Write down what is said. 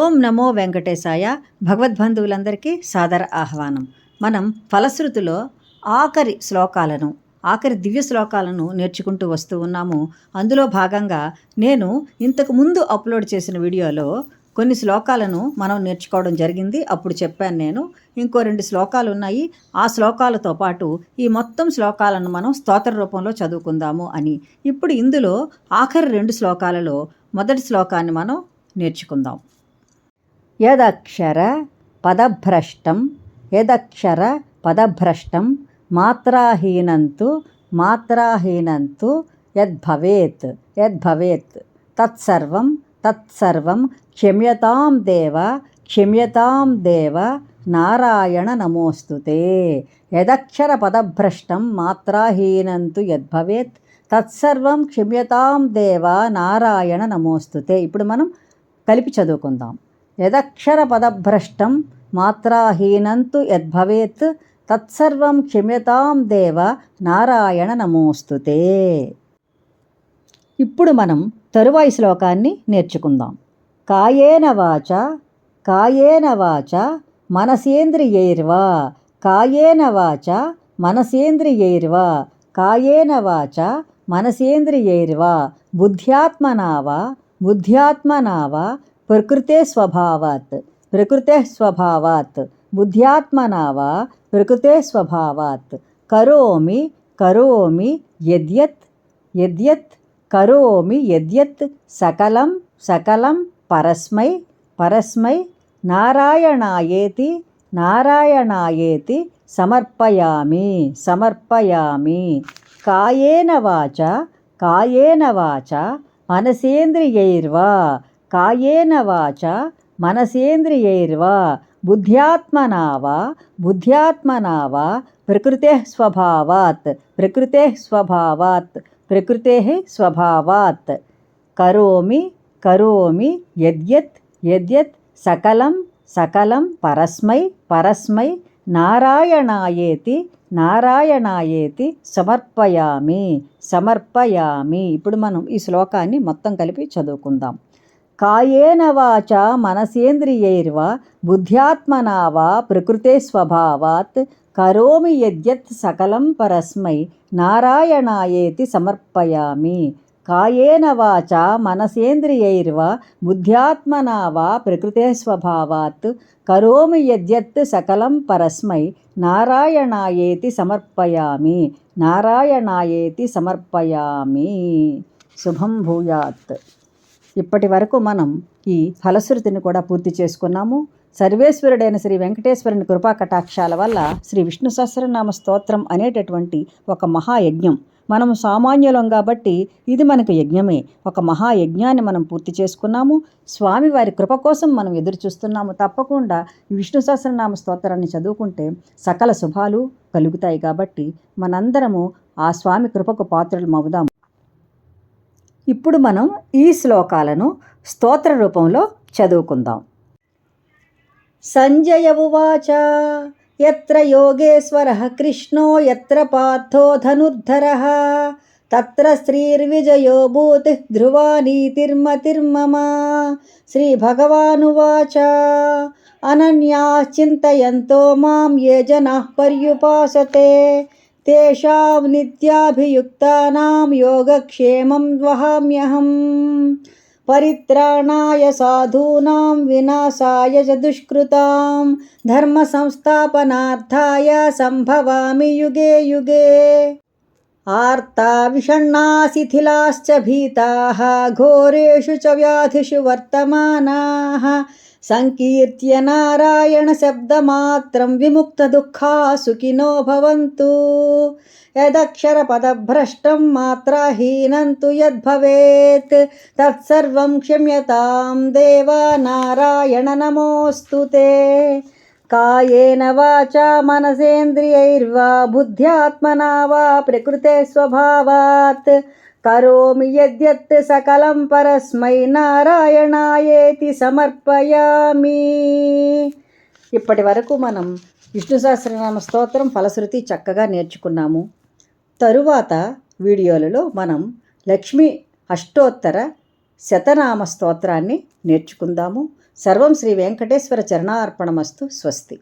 ఓం నమో వెంకటేశాయ భగవద్బంధువులందరికీ సాదర ఆహ్వానం. మనం ఫలశ్రుతిలో ఆఖరి శ్లోకాలను ఆఖరి దివ్య శ్లోకాలను నేర్చుకుంటూ వస్తూ ఉన్నాము. అందులో భాగంగా నేను ఇంతకు ముందు అప్లోడ్ చేసిన వీడియోలో కొన్ని శ్లోకాలను మనం నేర్చుకోవడం జరిగింది. అప్పుడు చెప్పాను నేను ఇంకో రెండు శ్లోకాలు ఉన్నాయి. ఆ శ్లోకాలతో పాటు ఈ మొత్తం శ్లోకాలను మనం స్తోత్ర రూపంలో చదువుకుందాము అని. ఇప్పుడు ఇందులో ఆఖరి రెండు శ్లోకాలలో మొదటి శ్లోకాన్ని మనం నేర్చుకుందాం. యదక్షర పదభ్రష్టం యదక్షర పదభ్రష్టం మాత్రాహీనంతు మాత్రాహీనంతు యద్భవేత్ యద్భవేత్. తత్సర్వం తత్సర్వం క్షమ్యతాం దేవ క్షమ్యతాం దేవ నారాయణ నమోస్తుతే యదక్షర పదభ్రష్టం మాత్రాహీనంతు యద్భవేత్. తత్సర్వం క్షమ్యతాం దేవ నారాయణ నమోస్తుతే ఇప్పుడు మనం కలిపి చదువుకుందాం. यदक्षरपदभ्रष्टं मात्राहीनन्तु మాత్రాహీనంతు యద్భవేత్ తత్సర్వం క్షమ్యతాం దేవ నారాయణ నమోస్తుతే ఇప్పుడు మనం తరువాయి శ్లోకాన్ని నేర్చుకుందాం. కాయేన వాచ కాయేన వాచ మనసేంద్రియైర్వా. కాయేన వాచ మనసేంద్రియైర్వా. కాయేన వాచ మనసేంద్రియైర్వా. బుద్ధ్యాత్మనావా బుద్ధ్యాత్మనావా. ప్రకృతే స్వభావాత్ ప్రకృతే స్వభావాత్ బుద్ధ్యాత్మనా వా ప్రకృతే స్వభావాత్ కరోమి కరోమి యద్యత్ యద్యత్ కరోమి యద్యత్ సకలం సకలం పరస్మై పరస్మై నారాయణాయేతి నారాయణాయేతి సమర్పయామి సమర్పయామి. కాయేన వాచ కాయేన వాచ మనసేంద్రియైర్వా కాయేన వాచ మనసేంద్రియైర్వా బుద్ధ్యాత్మనా వా బుద్ధ్యాత్మనా వా ప్రకృతే స్వభావాత్ ప్రకృతే స్వభావాత్ ప్రకృతే స్వభావాత్ కరోమి కరోమి యద్యత్ యద్యత్ సకలం సకలం పరస్మై పరస్మై నారాయణాయేతి నారాయణాయేతి సమర్పయామి సమర్పయామి. ఇప్పుడు మనం ఈ శ్లోకాన్ని మొత్తం కలిపి చదువుకుందాం. కాయేన వాచ మనసేంద్రియైర్వా బుద్ధ్యాత్మనా వా ప్రకృతే స్వభావాత్ కరోమి యద్యత్ సకలం పరస్మై నారాయణాయేతి సమర్పయామి. కాయేన వాచ మనసేంద్రియైర్వా బుద్ధ్యాత్మనా వా ప్రకృతే స్వభావాత్ కరోమి యద్యత్ సకలం పరస్మై నారాయణాయేతి సమర్పయామి. నారాయణాయేతి సమర్పయామి. శుభం భూయాత్. ఇప్పటి వరకు మనం ఈ ఫలశ్రుతిని కూడా పూర్తి చేసుకున్నాము. సర్వేశ్వరుడైన శ్రీ వెంకటేశ్వరుని కృపా కటాక్షాల వల్ల శ్రీ విష్ణు సహస్రనామ స్తోత్రం అనేటటువంటి ఒక మహాయజ్ఞం. మనం సామాన్యులం కాబట్టి ఇది మనకు యజ్ఞమే. ఒక మహాయజ్ఞాన్ని మనం పూర్తి చేసుకున్నాము. స్వామివారి కృప కోసం మనం ఎదురు చూస్తున్నాము తప్పకుండా విష్ణు సహస్రనామ స్తోత్రాన్ని చదువుకుంటే సకల శుభాలు కలుగుతాయి కాబట్టి మనందరము ఆ స్వామి కృపకు పాత్రలు అవుదాము ఇప్పుడు మనం ఈ శ్లోకాలను స్తోత్ర రూపంలో చదువుకుందాం. సంజయ ఉవాచ ఎత్ర యోగేశ్వర కృష్ణో ఎత్ర పార్థో ధనుర్ధరः తత్ర శ్రీర్విజయో భూతి ధ్రువా నీతిర్మతిర్మమ శ్రీభగవానువాచ అనన్యాశ్చింతయంతో మాం ఏ జనా పర్యుపాసతే. తేషాం నిత్యాభియుక్తానాం యోగక్షేమం వహామ్యహం పరిత్రాణాయ సాధూనాం వినాశాయ చ దుష్కృతాం ధర్మ సంస్థాపనార్థాయ సంభవామి యుగే యుగే ఆర్తా విషణ్ణా శిథిలాశ్చ భీతాः ఘోరేషు చ వ్యాధిషు వర్తమానాः సంకీర్త్య నారాయణ శబ్దమాత్రం విముక్త దుఃఖా సుఖినో భవంతు. యదక్షరపదభ్రష్టం మాత్రాహీనం తు యద్భవేత్. తత్సర్వం క్షమ్యతాం దేవ నారాయణ నమోऽस्तु ते కాయేన వాచా మనసేంద్రియైర్వా బుద్ధ్యాత్మనా వా ప్రకృతే స్వభావాత్. కరోమి యద్యత్ సకలం పరస్మై నారాయణాయేతి సమర్పయామి. ఇప్పటి వరకు మనం విష్ణు సహస్రనామ స్తోత్రం ఫలశ్రుతి చక్కగా నేర్చుకున్నాము. తరువాత వీడియోలలో మనం లక్ష్మీ అష్టోత్తర శతనామ స్తోత్రాన్ని నేర్చుకుందాము. సర్వం శ్రీ వెంకటేశ్వర చరణార్పణమస్తు స్వస్తి.